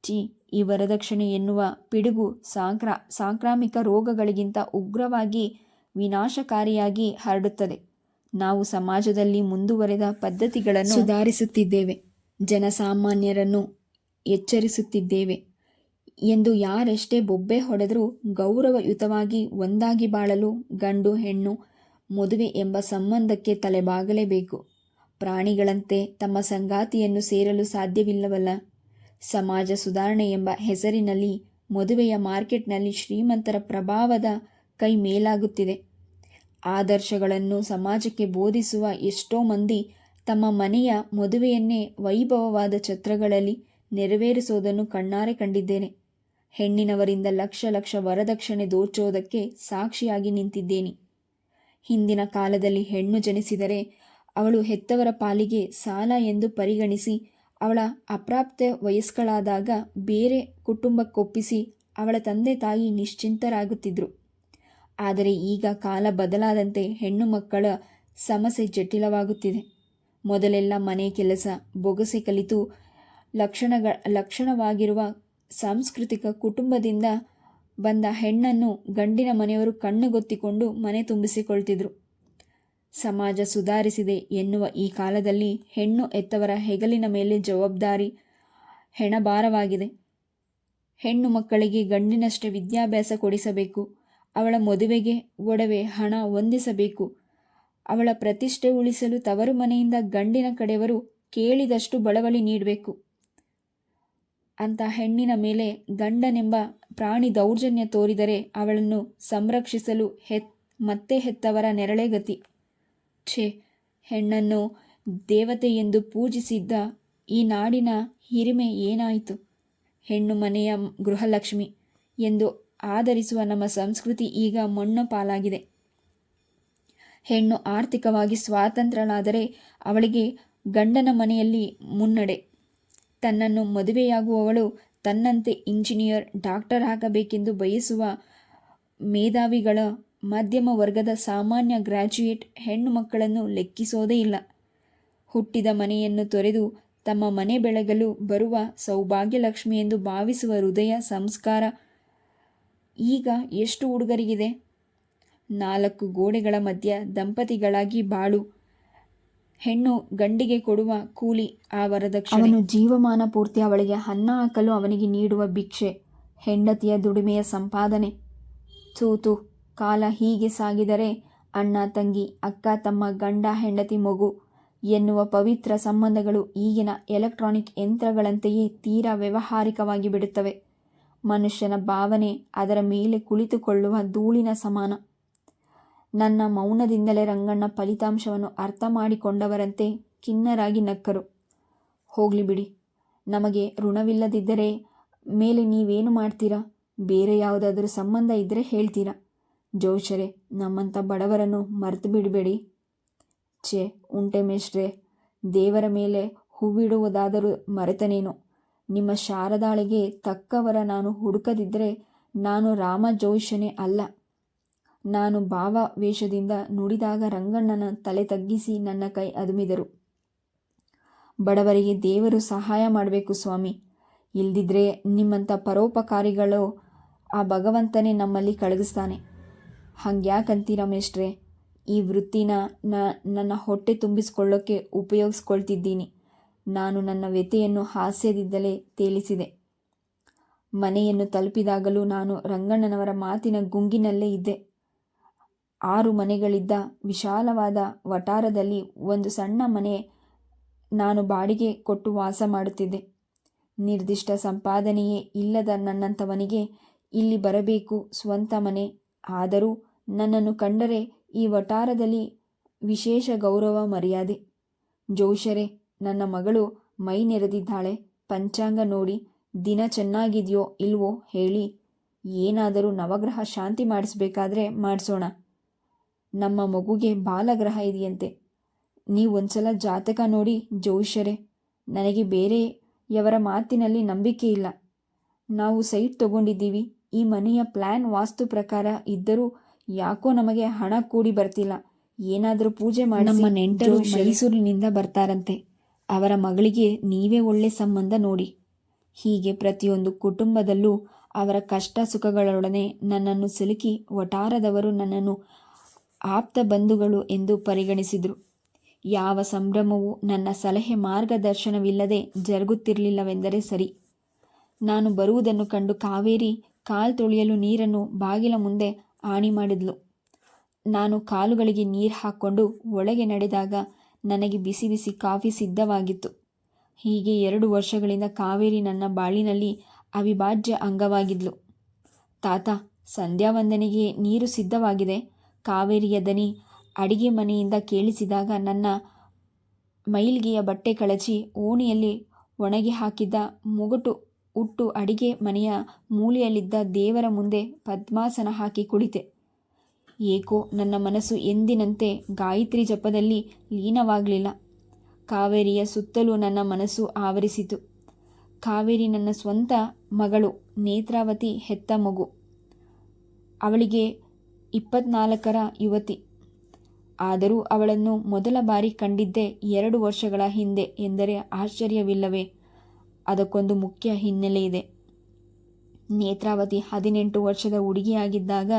ಚಿ ಈ ವರದಕ್ಷಿಣೆ ಎನ್ನುವ ಪಿಡುಗು ಸಾಂಕ್ರಾ, ಸಾಂಕ್ರಾಮಿಕ ರೋಗಗಳಿಗಿಂತ ಉಗ್ರವಾಗಿ ವಿನಾಶಕಾರಿಯಾಗಿ ಹರಡುತ್ತದೆ. ನಾವು ಸಮಾಜದಲ್ಲಿ ಮುಂದುವರೆದ ಪದ್ಧತಿಗಳನ್ನು ಸುಧಾರಿಸುತ್ತಿದ್ದೇವೆ. ಜನಸಾಮಾನ್ಯರನ್ನು ಎಚ್ಚರಿಸುತ್ತಿದ್ದೇವೆ. ಎಂದು ಯಾರೆಷ್ಟೇ ಬೊಬ್ಬೆ ಹೊಡೆದರೂ ಗೌರವಯುತವಾಗಿ ಒಂದಾಗಿ ಬಾಳಲು ಗಂಡು, ಹೆಣ್ಣು, ಮದುವೆ ಎಂಬ ಸಂಬಂಧಕ್ಕೆ ತಲೆಬಾಗಲೇಬೇಕು. ಪ್ರಾಣಿಗಳಂತೆ ತಮ್ಮ ಸಂಗಾತಿಯನ್ನು ಸೇರಲು ಸಾಧ್ಯವಿಲ್ಲವಲ್ಲ. ಸಮಾಜ ಸುಧಾರಣೆ ಎಂಬ ಹೆಸರಿನಲ್ಲಿ ಮದುವೆಯ ಮಾರ್ಕೆಟ್ನಲ್ಲಿ ಶ್ರೀಮಂತರ ಪ್ರಭಾವದ ಕೈ ಮೇಲಾಗುತ್ತಿದೆ. ಆದರ್ಶಗಳನ್ನು ಸಮಾಜಕ್ಕೆ ಬೋಧಿಸುವ ಎಷ್ಟೋ ಮಂದಿ ತಮ್ಮ ಮನೆಯ ಮದುವೆಯನ್ನೇ ವೈಭವವಾದ ಛತ್ರಗಳಲ್ಲಿ ನೆರವೇರಿಸೋದನ್ನು ಕಣ್ಣಾರೆ ಕಂಡಿದ್ದೇನೆ. ಹೆಣ್ಣಿನವರಿಂದ ಲಕ್ಷ ಲಕ್ಷ ವರದಕ್ಷಿಣೆ ದೋಚೋದಕ್ಕೆ ಸಾಕ್ಷಿಯಾಗಿ ನಿಂತಿದ್ದೇನೆ. ಹಿಂದಿನ ಕಾಲದಲ್ಲಿ ಹೆಣ್ಣು ಜನಿಸಿದರೆ ಅವಳು ಹೆತ್ತವರ ಪಾಲಿಗೆ ಸಾಲ ಎಂದು ಪರಿಗಣಿಸಿ ಅವಳ ಅಪ್ರಾಪ್ತ ವಯಸ್ಕಳಾದಾಗ ಬೇರೆ ಕುಟುಂಬಕ್ಕೊಪ್ಪಿಸಿ ಅವಳ ತಂದೆ ತಾಯಿ ನಿಶ್ಚಿಂತರಾಗುತ್ತಿದ್ದರು ಆದರೆ ಈಗ ಕಾಲ ಬದಲಾದಂತೆ ಹೆಣ್ಣು ಮಕ್ಕಳ ಸಮಸ್ಯೆ ಜಟಿಲವಾಗುತ್ತಿದೆ. ಮೊದಲೆಲ್ಲ ಮನೆ ಕೆಲಸ, ಬೊಗಸೆ ಕಲಿತು ಲಕ್ಷಣಗಳ ಲಕ್ಷಣವಾಗಿರುವ ಸಾಂಸ್ಕೃತಿಕ ಕುಟುಂಬದಿಂದ ಬಂದ ಹೆಣ್ಣನ್ನು ಗಂಡಿನ ಮನೆಯವರು ಕಣ್ಣುಗೊತ್ತಿಕೊಂಡು ಮನೆ ತುಂಬಿಸಿಕೊಳ್ತಿದ್ರು. ಸಮಾಜ ಸುಧಾರಿಸಿದೆ ಎನ್ನುವ ಈ ಕಾಲದಲ್ಲಿ ಹೆಣ್ಣು ಎತ್ತವರ ಹೆಗಲಿನ ಮೇಲೆ ಜವಾಬ್ದಾರಿ ಹೆಣಭಾರವಾಗಿದೆ. ಹೆಣ್ಣು ಮಕ್ಕಳಿಗೆ ಗಂಡಿನಷ್ಟೇ ವಿದ್ಯಾಭ್ಯಾಸ ಕೊಡಿಸಬೇಕು. ಅವಳ ಮದುವೆಗೆ ಒಡವೆ ಹಣ ಹೊಂದಿಸಬೇಕು. ಅವಳ ಪ್ರತಿಷ್ಠೆ ಉಳಿಸಲು ತವರು ಮನೆಯಿಂದ ಗಂಡಿನ ಕಡೆಯವರು ಕೇಳಿದಷ್ಟು ಬಳವಳಿ ನೀಡಬೇಕು. ಅಂತ ಹೆಣ್ಣಿನ ಮೇಲೆ ಗಂಡನೆಂಬ ಪ್ರಾಣಿ ದೌರ್ಜನ್ಯ ತೋರಿದರೆ ಅವಳನ್ನು ಸಂರಕ್ಷಿಸಲು ಹೆತ್, ಮತ್ತೆ ಹೆತ್ತವರ ನೆರಳೆಗತಿ ಛೇ, ಹೆಣ್ಣನ್ನು ದೇವತೆ ಎಂದು ಪೂಜಿಸಿದ್ದ ಈ ನಾಡಿನ ಹಿರಿಮೆ ಏನಾಯಿತು? ಹೆಣ್ಣು ಮನೆಯ ಗೃಹಲಕ್ಷ್ಮಿ ಎಂದು ಆಧರಿಸುವ ನಮ್ಮ ಸಂಸ್ಕೃತಿ ಈಗ ಮಣ್ಣು ಪಾಲಾಗಿದೆ ಹೆಣ್ಣು ಆರ್ಥಿಕವಾಗಿ ಸ್ವಾತಂತ್ರ್ಯಳಾದರೆ ಅವಳಿಗೆ ಗಂಡನ ಮನೆಯಲ್ಲಿ ಮುನ್ನಡೆ. ತನ್ನನ್ನು ಮದುವೆಯಾಗುವವಳು ತನ್ನಂತೆ ಇಂಜಿನಿಯರ್, ಡಾಕ್ಟರ್ ಆಗಬೇಕೆಂದು ಬಯಸುವ ಮೇಧಾವಿಗಳ ಮಧ್ಯಮ ವರ್ಗದ ಸಾಮಾನ್ಯ ಗ್ರ್ಯಾಜುಯೇಟ್ ಹೆಣ್ಣು ಮಕ್ಕಳನ್ನು ಲೆಕ್ಕಿಸೋದೇ ಇಲ್ಲ. ಹುಟ್ಟಿದ ಮನೆಯನ್ನು ತೊರೆದು ತಮ್ಮ ಮನೆ ಬೆಳಗಲು ಬರುವ ಸೌಭಾಗ್ಯಲಕ್ಷ್ಮಿ ಎಂದು ಭಾವಿಸುವ ಹೃದಯ, ಸಂಸ್ಕಾರ ಈಗ ಎಷ್ಟು ಹುಡುಗರಿಗಿದೆ ನಾಲ್ಕು ಗೋಡೆಗಳ ಮಧ್ಯ ದಂಪತಿಗಳಾಗಿ ಬಾಳು. ಹೆಣ್ಣು ಗಂಡಿಗೆ ಕೊಡುವ ಕೂಲಿ ಆ ವರದಕ್ಷಿಣೆ ಅವನು ಜೀವಮಾನ ಪೂರ್ತಿ ಅವಳಿಗೆ ಅನ್ನ ಹಾಕಲು ಅವನಿಗೆ ನೀಡುವ ಭಿಕ್ಷೆ. ಹೆಂಡತಿಯ ದುಡಿಮೆಯ ಸಂಪಾದನೆ. ತೂತು, ಕಾಲ ಹೀಗೆ ಸಾಗಿದರೆ ಅಣ್ಣ, ತಂಗಿ, ಅಕ್ಕ, ತಮ್ಮ ಗಂಡ, ಹೆಂಡತಿ, ಮಗು ಎನ್ನುವ ಪವಿತ್ರ ಸಂಬಂಧಗಳು ಈಗಿನ ಎಲೆಕ್ಟ್ರಾನಿಕ್ ಯಂತ್ರಗಳಂತೆಯೇ ತೀರಾ ವ್ಯವಹಾರಿಕವಾಗಿ ಬಿಡುತ್ತವೆ. ಮನುಷ್ಯನ ಭಾವನೆ ಅದರ ಮೇಲೆ ಕುಳಿತುಕೊಳ್ಳುವ ಧೂಳಿನ ಸಮಾನ. ನನ್ನ ಮೌನದಿಂದಲೇ ರಂಗಣ್ಣ ಫಲಿತಾಂಶವನ್ನು ಅರ್ಥ ಮಾಡಿಕೊಂಡವರಂತೆ ಖಿನ್ನರಾಗಿ ನಕ್ಕರು. ಹೋಗಲಿ ಬಿಡಿ. ನಮಗೆ ಋಣವಿಲ್ಲದಿದ್ದರೆ ಮೇಲೆ ನೀವೇನು ಮಾಡ್ತೀರಾ? ಬೇರೆ ಯಾವುದಾದರೂ ಸಂಬಂಧ ಇದ್ದರೆ ಹೇಳ್ತೀರಾ? ಜೋಶರೆ, ನಮ್ಮಂಥ ಬಡವರನ್ನು ಮರೆತು ಬಿಡಬೇಡಿ. ಛೇ, ಉಂಟೆ ಮೇಷ್ಟ್ರೆ, ದೇವರ ಮೇಲೆ ಹೂವಿಡುವುದಾದರೂ ಮರೆತನೇನು? ನಿಮ್ಮ ಶಾರದಾಳಿಗೆ ತಕ್ಕವರ ನಾನು ಹುಡುಕದಿದ್ದರೆ ನಾನು ರಾಮ ಜೋಯಿಷನೇ ಅಲ್ಲ. ನಾನು ಭಾವ ವೇಷದಿಂದ ನುಡಿದಾಗ ರಂಗಣ್ಣನ ತಲೆ ತಗ್ಗಿಸಿ ನನ್ನ ಕೈ ಅದುಮಿದರು. ಬಡವರಿಗೆ ದೇವರು ಸಹಾಯ ಮಾಡಬೇಕು ಸ್ವಾಮಿ. ಇಲ್ದಿದ್ರೆ ನಿಮ್ಮಂಥ ಪರೋಪಕಾರಿಗಳು ಆ ಭಗವಂತನೇ ನಮ್ಮಲ್ಲಿ ಕಳಗಿಸ್ತಾನೆ. ಹಂಗ್ಯಾಕಂತೀರ ಮೇಷ್ಟ್ರೆ ಈ ವೃತ್ತಿನ ನನ್ನ ಹೊಟ್ಟೆ ತುಂಬಿಸ್ಕೊಳ್ಳೋಕ್ಕೆ ಉಪಯೋಗಿಸ್ಕೊಳ್ತಿದ್ದೀನಿ. ನಾನು ನನ್ನ ವ್ಯಥೆಯನ್ನು ಹಾಸ್ಯದಿದ್ದಲೇ ತೇಲಿಸಿದೆ. ಮನೆಯನ್ನು ತಲುಪಿದಾಗಲೂ ನಾನು ರಂಗಣ್ಣನವರ ಮಾತಿನ ಗುಂಗಿನಲ್ಲೇ ಇದ್ದೆ. ಆರು ಮನೆಗಳಿದ್ದ ವಿಶಾಲವಾದ ವಟಾರದಲ್ಲಿ ಒಂದು ಸಣ್ಣ ಮನೆ ನಾನು ಬಾಡಿಗೆ ಕೊಟ್ಟು ವಾಸ ಮಾಡುತ್ತಿದ್ದೆ. ನಿರ್ದಿಷ್ಟ ಸಂಪಾದನೆಯೇ ಇಲ್ಲದ ನನ್ನಂಥವನಿಗೆ ಇಲ್ಲಿ ಬರಬೇಕು ಸ್ವಂತ ಮನೆ. ಆದರೂ ನನ್ನನ್ನು ಕಂಡರೆ ಈ ವಟಾರದಲ್ಲಿ ವಿಶೇಷ ಗೌರವ ಮರ್ಯಾದೆ. ಜೋಷರೆ ನನ್ನ ಮಗಳು ಮೈ ನೆರೆದಿದ್ದಾಳೆ. ಪಂಚಾಂಗ ನೋಡಿ ದಿನ ಚೆನ್ನಾಗಿದೆಯೋ ಇಲ್ವೋ ಹೇಳಿ. ಏನಾದರೂ ನವಗ್ರಹ ಶಾಂತಿ ಮಾಡಿಸ್ಬೇಕಾದ್ರೆ ಮಾಡಿಸೋಣ. ನಮ್ಮ ಮಗುಗೆ ಬಾಲಗ್ರಹ ಇದೆಯಂತೆ. ನೀವೊಂದ್ಸಲ ಜಾತಕ ನೋಡಿ ಜೋಷರೇ ನನಗೆ ಬೇರೆಯವರ ಮಾತಿನಲ್ಲಿ ನಂಬಿಕೆ ಇಲ್ಲ. ನಾವು ಸೈಟ್ ತಗೊಂಡಿದ್ದೀವಿ. ಈ ಮನೆಯ ಪ್ಲ್ಯಾನ್ ವಾಸ್ತು ಪ್ರಕಾರ ಇದ್ದರೂ ಯಾಕೋ ನಮಗೆ ಹಣ ಕೂಡಿ ಬರ್ತಿಲ್ಲ. ಏನಾದರೂ ಪೂಜೆ ಮಾಡಿ ನಮ್ಮ ನೆಂಟರು ಮೈಸೂರಿನಿಂದ ಬರ್ತಾರಂತೆ. ಅವರ ಮಗಳಿಗೆ ನೀವೇ ಒಳ್ಳೆ ಸಂಬಂಧ ನೋಡಿ. ಹೀಗೆ ಪ್ರತಿಯೊಂದು ಕುಟುಂಬದಲ್ಲೂ ಅವರ ಕಷ್ಟ ಸುಖಗಳೊಡನೆ ನನ್ನನ್ನು ಸಿಲುಕಿ ವಟಾರದವರು ನನ್ನನ್ನು ಆಪ್ತ ಬಂಧುಗಳು ಎಂದು ಪರಿಗಣಿಸಿದರು. ಯಾವ ಸಂಭ್ರಮವೂ ನನ್ನ ಸಲಹೆ ಮಾರ್ಗದರ್ಶನವಿಲ್ಲದೆ ಜರುಗುತ್ತಿರಲಿಲ್ಲವೆಂದರೆ ಸರಿ. ನಾನು ಬರುವುದನ್ನು ಕಂಡು ಕಾವೇರಿ ಕಾಲು ತೊಳೆಯಲು ನೀರನ್ನು ಬಾಗಿಲ ಮುಂದೆ ಆಣಿ ಮಾಡಿದ್ಲು. ನಾನು ಕಾಲುಗಳಿಗೆ ನೀರು ಹಾಕ್ಕೊಂಡು ಒಳಗೆ ನಡೆದಾಗ ನನಗೆ ಬಿಸಿ ಬಿಸಿ ಕಾಫಿ ಸಿದ್ಧವಾಗಿತ್ತು. ಹೀಗೆ ಎರಡು ವರ್ಷಗಳಿಂದ ಕಾವೇರಿ ನನ್ನ ಬಾಳಿನಲ್ಲಿ ಅವಿಭಾಜ್ಯ ಅಂಗವಾಗಿದ್ಲು. ತಾತ, ಸಂಧ್ಯಾವಂದನೆಗೆ ನೀರು ಸಿದ್ಧವಾಗಿದೆ. ಕಾವೇರಿಯ ದನಿ ಅಡಿಗೆ ಮನೆಯಿಂದ ಕೇಳಿಸಿದಾಗ ನನ್ನ ಮೈಲ್ಗೆಯ ಬಟ್ಟೆ ಕಳಚಿ ಓಣಿಯಲ್ಲಿ ಒಣಗಿ ಹಾಕಿದ್ದ ಮುಗುಟು ಉಟ್ಟು ಅಡಿಗೆ ಮನೆಯ ಮೂಲೆಯಲ್ಲಿದ್ದ ದೇವರ ಮುಂದೆ ಪದ್ಮಾಸನ ಹಾಕಿ ಕುಳಿತೆ. ಏಕೋ, ನನ್ನ ಮನಸ್ಸು ಎಂದಿನಂತೆ ಗಾಯತ್ರಿ ಜಪದಲ್ಲಿ ಲೀನವಾಗಲಿಲ್ಲ. ಕಾವೇರಿಯ ಸುತ್ತಲೂ ನನ್ನ ಮನಸ್ಸು ಆವರಿಸಿತು. ಕಾವೇರಿ ನನ್ನ ಸ್ವಂತ ಮಗಳು, ನೇತ್ರಾವತಿ ಹೆತ್ತ ಮಗು. ಅವಳಿಗೆ ಇಪ್ಪತ್ನಾಲ್ಕರ ಯುವತಿ. ಆದರೂ ಅವಳನ್ನು ಮೊದಲ ಬಾರಿ ಕಂಡಿದ್ದೇ ಎರಡು ವರ್ಷಗಳ ಹಿಂದೆ ಎಂದರೆ ಆಶ್ಚರ್ಯವಿಲ್ಲವೇ? ಅದಕ್ಕೊಂದು ಮುಖ್ಯ ಹಿನ್ನೆಲೆ ಇದೆ. ನೇತ್ರಾವತಿ ಹದಿನೆಂಟು ವರ್ಷದ ಹುಡುಗಿಯಾಗಿದ್ದಾಗ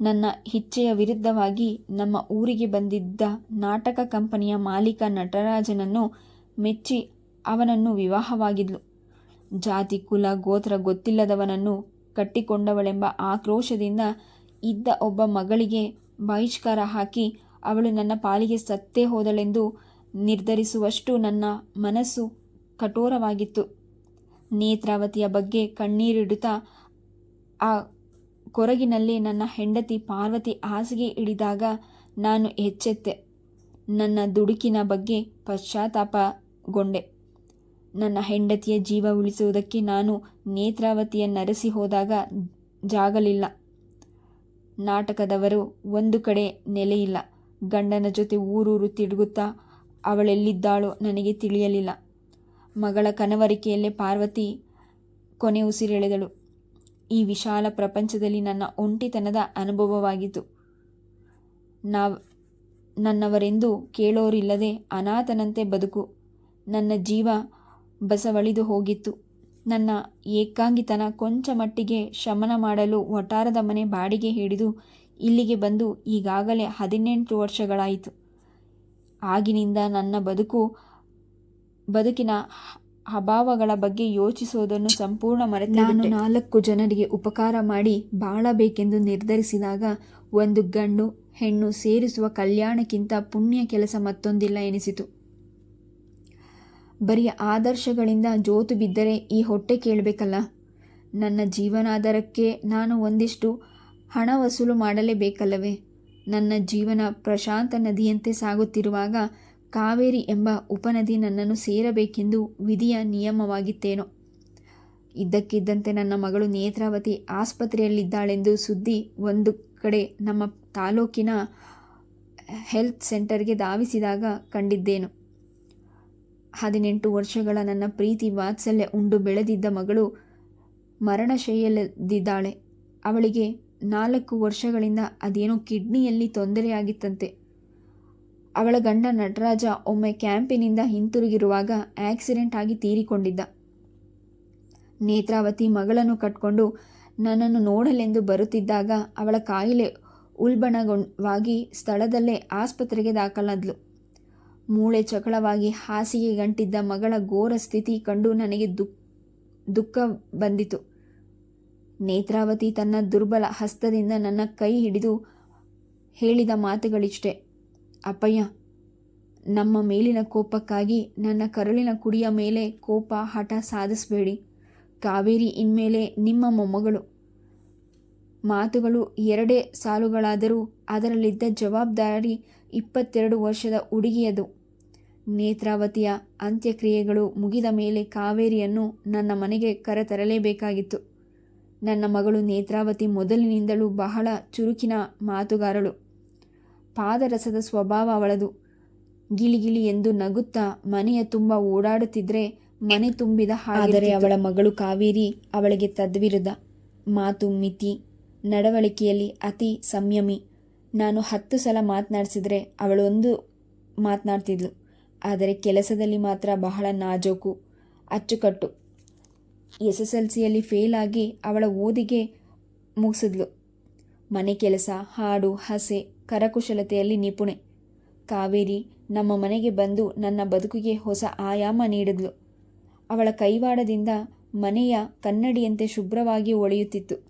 ನನ್ನ ಇಚ್ಛೆಯ ವಿರುದ್ಧವಾಗಿ ನಮ್ಮ ಊರಿಗೆ ಬಂದಿದ್ದ ನಾಟಕ ಕಂಪನಿಯ ಮಾಲೀಕ ನಟರಾಜನನ್ನು ಮೆಚ್ಚಿ ಅವನನ್ನು ವಿವಾಹವಾಗಿದ್ಲು. ಜಾತಿ, ಕುಲ, ಗೋತ್ರ ಗೊತ್ತಿಲ್ಲದವನನ್ನು ಕಟ್ಟಿಕೊಂಡವಳೆಂಬ ಆಕ್ರೋಶದಿಂದ ಇದ್ದ ಒಬ್ಬ ಮಗಳಿಗೆ ಬಹಿಷ್ಕಾರ ಹಾಕಿ ಅವಳು ನನ್ನ ಪಾಲಿಗೆ ಸತ್ತೇ ಹೋದಳೆಂದು ನಿರ್ಧರಿಸುವಷ್ಟು ನನ್ನ ಮನಸ್ಸು ಕಠೋರವಾಗಿತ್ತು. ನೇತ್ರಾವತಿಯ ಬಗ್ಗೆ ಕಣ್ಣೀರಿಡುತ್ತಾ ಆ ಕೊರಗಿನಲ್ಲಿ ನನ್ನ ಹೆಂಡತಿ ಪಾರ್ವತಿ ಹಾಸಿಗೆ ಹಿಡಿದಾಗ ನಾನು ಎಚ್ಚೆತ್ತೆ. ನನ್ನ ದುಡುಕಿನ ಬಗ್ಗೆ ಪಶ್ಚಾತ್ತಾಪಗೊಂಡೆ. ನನ್ನ ಹೆಂಡತಿಯ ಜೀವ ಉಳಿಸುವುದಕ್ಕೆ ನಾನು ನೇತ್ರಾವತಿಯ ನರಸಿ ಹೋದಾಗ ಜಾಗಲಿಲ್ಲ. ನಾಟಕದವರು ಒಂದು ಕಡೆ ನೆಲೆಯಿಲ್ಲ. ಗಂಡನ ಜೊತೆ ಊರೂರು ತಿರುಗುತ್ತಾ ಅವಳೆಲ್ಲಿದ್ದಾಳೋ ನನಗೆ ತಿಳಿಯಲಿಲ್ಲ. ಮಗಳ ಕನವರಿಕೆಯಲ್ಲೇ ಪಾರ್ವತಿ ಕೊನೆ ಉಸಿರೆಳೆದಳು. ಈ ವಿಶಾಲ ಪ್ರಪಂಚದಲ್ಲಿ ನನ್ನ ಒಂಟಿತನದ ಅನುಭವವಾಗಿತ್ತು. ನಾವ್, ನನ್ನವರೆಂದು ಕೇಳೋರಿಲ್ಲದೆ ಅನಾಥನಂತೆ ಬದುಕು. ನನ್ನ ಜೀವ ಬಸವಳಿದು ಹೋಗಿತ್ತು. ನನ್ನ ಏಕಾಂಗಿತನ ಕೊಂಚ ಮಟ್ಟಿಗೆ ಶಮನ ಮಾಡಲು ವಟಾರದ ಮನೆ ಬಾಡಿಗೆ ಹಿಡಿದು ಇಲ್ಲಿಗೆ ಬಂದು ಈಗಾಗಲೇ ಹದಿನೆಂಟು ವರ್ಷಗಳಾಯಿತು. ಆಗಿನಿಂದ ನನ್ನ ಬದುಕು, ಬದುಕಿನ ಅಭಾವಗಳ ಬಗ್ಗೆ ಯೋಚಿಸುವುದನ್ನು ಸಂಪೂರ್ಣ ಮರೆತು ನಾನು ನಾಲ್ಕು ಜನರಿಗೆ ಉಪಕಾರ ಮಾಡಿ ಬಾಳಬೇಕೆಂದು ನಿರ್ಧರಿಸಿದಾಗ ಒಂದು ಗಂಡು ಹೆಣ್ಣು ಸೇರಿಸುವ ಕಲ್ಯಾಣಕ್ಕಿಂತ ಪುಣ್ಯ ಕೆಲಸ ಮತ್ತೊಂದಿಲ್ಲ ಎನಿಸಿತು. ಬರೀ ಆದರ್ಶಗಳಿಂದ ಜೋತು ಬಿದ್ದರೆ ಈ ಹೊಟ್ಟೆ ಕೇಳಬೇಕಲ್ಲ. ನನ್ನ ಜೀವನಾಧಾರಕ್ಕೆ ನಾನು ಒಂದಿಷ್ಟು ಹಣ ವಸೂಲು ಮಾಡಲೇಬೇಕಲ್ಲವೇ? ನನ್ನ ಜೀವನ ಪ್ರಶಾಂತ ನದಿಯಂತೆ ಸಾಗುತ್ತಿರುವಾಗ ಕಾವೇರಿ ಎಂಬ ಉಪನದಿ ನನ್ನನ್ನು ಸೇರಬೇಕೆಂದು ವಿಧಿಯ ನಿಯಮವಾಗಿತ್ತೇನೋ. ಇದ್ದಕ್ಕಿದ್ದಂತೆ ನನ್ನ ಮಗಳು ನೇತ್ರಾವತಿ ಆಸ್ಪತ್ರೆಯಲ್ಲಿದ್ದಾಳೆಂದು ಸುದ್ದಿ ಒಂದು ಕಡೆ ನಮ್ಮ ತಾಲೂಕಿನ ಹೆಲ್ತ್ ಸೆಂಟರ್ಗೆ ಧಾವಿಸಿದಾಗ ಕಂಡಿದ್ದೇನು. ಹದಿನೆಂಟು ವರ್ಷಗಳ ನನ್ನ ಪ್ರೀತಿ ವಾತ್ಸಲ್ಯ ಉಂಡು ಬೆಳೆದಿದ್ದ ಮಗಳು ಮರಣಶೈಯಲ್ಲಿದ್ದಾಳೆ ಅವಳಿಗೆ ನಾಲ್ಕು ವರ್ಷಗಳಿಂದ ಅದೇನೋ ಕಿಡ್ನಿಯಲ್ಲಿ ತೊಂದರೆಯಾಗಿತ್ತಂತೆ. ಅವಳ ಗಂಡ ನಟರಾಜ ಒಮ್ಮೆ ಕ್ಯಾಂಪಿನಿಂದ ಹಿಂತಿರುಗಿರುವಾಗ ಆಕ್ಸಿಡೆಂಟ್ ಆಗಿ ತೀರಿಕೊಂಡಿದ್ದ. ನೇತ್ರಾವತಿ ಮಗಳನ್ನು ಕಟ್ಕೊಂಡು ನನ್ನನ್ನು ನೋಡಲೆಂದು ಬರುತ್ತಿದ್ದಾಗ ಅವಳ ಕಾಯಿಲೆ ಉಲ್ಬಣಗೊಂಡವಾಗಿ ಸ್ಥಳದಲ್ಲೇ ಆಸ್ಪತ್ರೆಗೆ ದಾಖಲಾದ್ಲು. ಮೂಳೆ ಚಕಳವಾಗಿ ಹಾಸಿಗೆ ಗಂಟಿದ್ದ ಮಗಳ ಘೋರ ಸ್ಥಿತಿ ಕಂಡು ನನಗೆ ದುಃಖ ದುಃಖ ಬಂದಿತು. ನೇತ್ರಾವತಿ ತನ್ನ ದುರ್ಬಲ ಹಸ್ತದಿಂದ ನನ್ನ ಕೈ ಹಿಡಿದು ಹೇಳಿದ ಮಾತುಗಳಿಷ್ಟೆ. ಅಪ್ಪಯ್ಯ, ನಮ್ಮ ಮೇಲಿನ ಕೋಪಕ್ಕಾಗಿ ನನ್ನ ಕರುಳಿನ ಕುಡಿಯ ಮೇಲೆ ಕೋಪ ಹಠ ಸಾಧಿಸಬೇಡಿ. ಕಾವೇರಿ ಇನ್ಮೇಲೆ ನಿಮ್ಮ ಮೊಮ್ಮಗಳು. ಮಾತುಗಳು ಎರಡೇ ಸಾಲುಗಳಾದರೂ ಅದರಲ್ಲಿದ್ದ ಜವಾಬ್ದಾರಿ ಇಪ್ಪತ್ತೆರಡು ವರ್ಷದ ಹುಡುಗಿಯದು. ನೇತ್ರಾವತಿಯ ಅಂತ್ಯಕ್ರಿಯೆಗಳು ಮುಗಿದ ಮೇಲೆ ಕಾವೇರಿಯನ್ನು ನನ್ನ ಮನೆಗೆ ಕರೆತರಲೇಬೇಕಾಗಿತ್ತು. ನನ್ನ ಮಗಳು ನೇತ್ರಾವತಿ ಮೊದಲಿನಿಂದಲೂ ಬಹಳ ಚುರುಕಿನ ಮಾತುಗಾರಳು. ಪಾದರಸದ ಸ್ವಭಾವ ಅವಳದು. ಗಿಳಿಗಿಳಿ ಎಂದು ನಗುತ್ತಾ ಮನೆಯ ತುಂಬ ಓಡಾಡುತ್ತಿದ್ರೆ ಮನೆ ತುಂಬಿದ ಆದರೆ ಅವಳ ಮಗಳು ಕಾವೇರಿ ಅವಳಿಗೆ ತದ್ವಿರುದ್ಧ. ಮಾತು ಮಿತಿ ನಡವಳಿಕೆಯಲ್ಲಿ ಅತಿ ಸಂಯಮಿ. ನಾನು ಹತ್ತು ಸಲ ಮಾತನಾಡಿಸಿದ್ರೆ ಅವಳೊಂದು ಮಾತನಾಡ್ತಿದ್ಲು. ಆದರೆ ಕೆಲಸದಲ್ಲಿ ಮಾತ್ರ ಬಹಳ ನಾಜೋಕು ಅಚ್ಚುಕಟ್ಟು. ಎಸ್ ಎಸ್ ಎಲ್ ಸಿಯಲ್ಲಿ ಫೇಲ್ ಆಗಿ ಅವಳ ಓದಿಗೆ ಮುಗಿಸಿದ್ಲು. ಮನೆ ಕೆಲಸ ಹಾಡು ಹಸೆ ಕರಕುಶಲತೆಯಲ್ಲಿ ನಿಪುಣೆ. ಕಾವೇರಿ ನಮ್ಮ ಮನೆಗೆ ಬಂದು ನನ್ನ ಬದುಕಿಗೆ ಹೊಸ ಆಯಾಮ ನೀಡಿದ್ಲು. ಅವಳ ಕೈವಾಡದಿಂದ ಮನೆಯ ಕನ್ನಡಿಯಂತೆ ಶುಭ್ರವಾಗಿ ಒಳೆಯುತ್ತಿತ್ತು.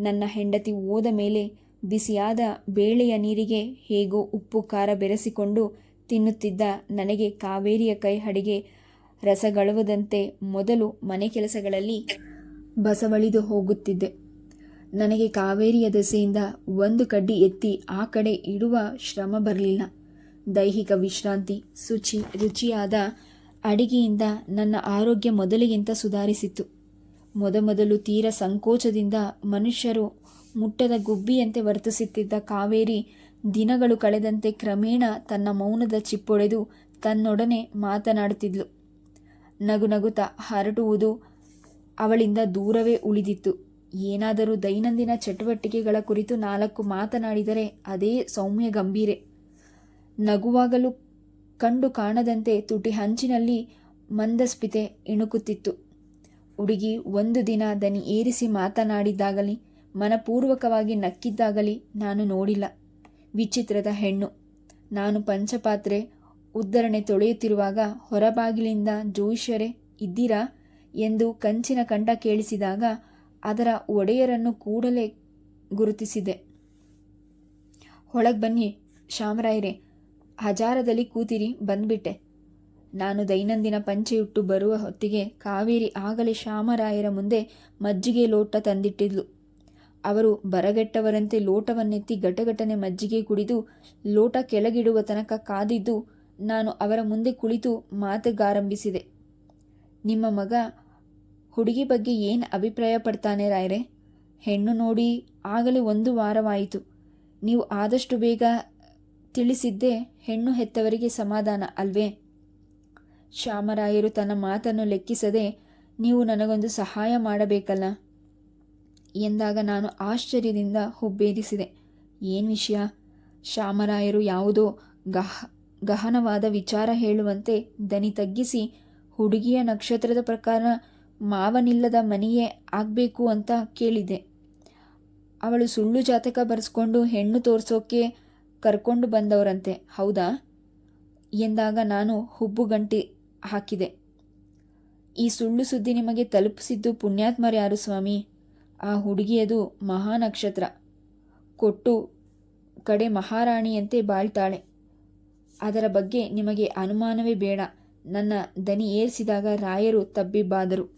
ನನ್ನ ಹೆಂಡತಿ ಹೋದ ಮೇಲೆ ಬಿಸಿಯಾದ ಬೇಳೆಯ ನೀರಿಗೆ ಹೇಗೋ ಉಪ್ಪು ಖಾರ ಬೆರೆಸಿಕೊಂಡು ತಿನ್ನುತ್ತಿದ್ದ ನನಗೆ ಕಾವೇರಿಯ ಕೈ ಅಡಿಗೆ ರಸಗಳುವುದಂತೆ ಮೊದಲು ಮನೆ ಕೆಲಸಗಳಲ್ಲಿ ಬಸವಳಿದು ಹೋಗುತ್ತಿದ್ದೆ. ನನಗೆ ಕಾವೇರಿಯ ದೆಸೆಯಿಂದ ಒಂದು ಕಡ್ಡಿ ಎತ್ತಿ ಆ ಕಡೆ ಇಡುವ ಶ್ರಮ ಬರಲಿಲ್ಲ. ದೈಹಿಕ ವಿಶ್ರಾಂತಿ, ಶುಚಿ, ರುಚಿಯಾದ ಅಡಿಗೆಯಿಂದ ನನ್ನ ಆರೋಗ್ಯ ಮೊದಲಿಗಿಂತ ಸುಧಾರಿಸಿತ್ತು. ಮೊದಮೊದಲು ತೀರ ಸಂಕೋಚದಿಂದ ಮನುಷ್ಯರು ಮುಟ್ಟದ ಗುಬ್ಬಿಯಂತೆ ವರ್ತಿಸುತ್ತಿದ್ದ ಕಾವೇರಿ ದಿನಗಳು ಕಳೆದಂತೆ ಕ್ರಮೇಣ ತನ್ನ ಮೌನದ ಚಿಪ್ಪೊಡೆದು ತನ್ನೊಡನೆ ಮಾತನಾಡುತ್ತಿದ್ಲು. ನಗು ನಗುತ್ತಾ ಹರಟುವುದು ಅವಳಿಂದ ದೂರವೇ ಉಳಿದಿತ್ತು. ಏನಾದರೂ ದೈನಂದಿನ ಚಟುವಟಿಕೆಗಳ ಕುರಿತು ನಾಲ್ಕು ಮಾತನಾಡಿದರೆ ಅದೇ ಸೌಮ್ಯ ಗಂಭೀರೆ. ನಗುವಾಗಲೂ ಕಂಡು ಕಾಣದಂತೆ ತುಟಿ ಹಂಚಿನಲ್ಲಿ ಮಂದಸ್ಪಿತೆ ಇಣುಕುತ್ತಿತ್ತು. ಹುಡುಗಿ ಒಂದು ದಿನ ದನಿ ಏರಿಸಿ ಮಾತನಾಡಿದ್ದಾಗಲಿ, ಮನಪೂರ್ವಕವಾಗಿ ನಕ್ಕಿದ್ದಾಗಲಿ ನಾನು ನೋಡಿಲ್ಲ. ವಿಚಿತ್ರದ ಹೆಣ್ಣು. ನಾನು ಪಂಚಪಾತ್ರೆ, ಉದ್ಧರಣೆ ತೊಳೆಯುತ್ತಿರುವಾಗ ಹೊರಬಾಗಿಲಿಂದ ಜೋಯಿಷ್ಯರೇ ಇದ್ದೀರಾ? ಎಂದು ಕಂಚಿನ ಕಂಠ ಕೇಳಿಸಿದಾಗ ಅದರ ಒಡೆಯರನ್ನು ಕೂಡಲೇ ಗುರುತಿಸಿದೆ. ಒಳಗೆ ಬನ್ನಿ ಶಾಮರಾಯರೇ ಹಜಾರದಲ್ಲಿ ಕೂತಿರಿ, ಬಂದ್ಬಿಟ್ಟೆ. ನಾನು ದೈನಂದಿನ ಪಂಚೆಯುಟ್ಟು ಬರುವ ಹೊತ್ತಿಗೆ ಕಾವೇರಿ ಆಗಲೇ ಶ್ಯಾಮರಾಯರ ಮುಂದೆ ಮಜ್ಜಿಗೆ ಲೋಟ ತಂದಿಟ್ಟಿದ್ಲು. ಅವರು ಬರಗೆಟ್ಟವರಂತೆ ಲೋಟವನ್ನೆತ್ತಿ ಗಟಗಟನೆ ಮಜ್ಜಿಗೆ ಕುಡಿದು ಲೋಟ ಕೆಳಗಿಡುವ ತನಕ ಕಾದಿದ್ದು ನಾನು ಅವರ ಮುಂದೆ ಕುಳಿತು ಮಾತುಗಾರಂಭಿಸಿದೆ. ನಿಮ್ಮ ಮಗ ಹುಡುಗಿ ಬಗ್ಗೆ ಏನು ಅಭಿಪ್ರಾಯ ಪಡ್ತಾನೆ ರಾಯರೇ? ಹೆಣ್ಣು ನೋಡಿ ಆಗಲೇ ಒಂದು ವಾರವಾಯಿತು. ನೀವು ಆದಷ್ಟು ಬೇಗ ತಿಳಿಸಿದ್ದೇ ಹೆಣ್ಣು ಹೆತ್ತವರಿಗೆ ಸಮಾಧಾನ ಅಲ್ವೇ? ಶ್ಯಾಮರಾಯರು ತನ್ನ ಮಾತನ್ನು ಲೆಕ್ಕಿಸದೆ, ನೀವು ನನಗೊಂದು ಸಹಾಯ ಮಾಡಬೇಕಲ್ಲ? ಎಂದಾಗ ನಾನು ಆಶ್ಚರ್ಯದಿಂದ ಹುಬ್ಬೇರಿಸಿದೆ ಏನು ವಿಷಯ? ಶ್ಯಾಮರಾಯರು ಯಾವುದೋ ಗಹ, ಗಹನವಾದ ವಿಚಾರ ಹೇಳುವಂತೆ ದನಿ ತಗ್ಗಿಸಿ ಹುಡುಗಿಯ ನಕ್ಷತ್ರದ ಪ್ರಕಾರ ಮಾವನಿಲ್ಲದ ಮನೆಯೇ ಆಗಬೇಕು ಅಂತ ಕೇಳಿದೆ. ಅವಳು ಸುಳ್ಳು ಜಾತಕ ಬರೆಸ್ಕೊಂಡು ಹೆಣ್ಣು ತೋರಿಸೋಕೆ ಕರ್ಕೊಂಡು ಬಂದವರಂತೆ, ಹೌದಾ? ಎಂದಾಗ ನಾನು ಹುಬ್ಬುಗಂಟಿ ಹಾಕಿದೆ. ಈ ಸುಳ್ಳು ಸುದ್ದಿ ನಿಮಗೆ ತಲುಪಿಸಿದ್ದು ಪುಣ್ಯಾತ್ಮರ ಯಾರು ಸ್ವಾಮಿ? ಆ ಹುಡುಗಿಯದು ಮಹಾನಕ್ಷತ್ರ. ಕೊಟ್ಟು ಕಡೆ ಮಹಾರಾಣಿಯಂತೆ ಬಾಳ್ತಾಳೆ. ಅದರ ಬಗ್ಗೆ ನಿಮಗೆ ಅನುಮಾನವೇ ಬೇಡ. ನನ್ನ ದನಿ ಏರಿಸಿದಾಗ ರಾಯರು ತಬ್ಬಿಬ್ಬಾದರು.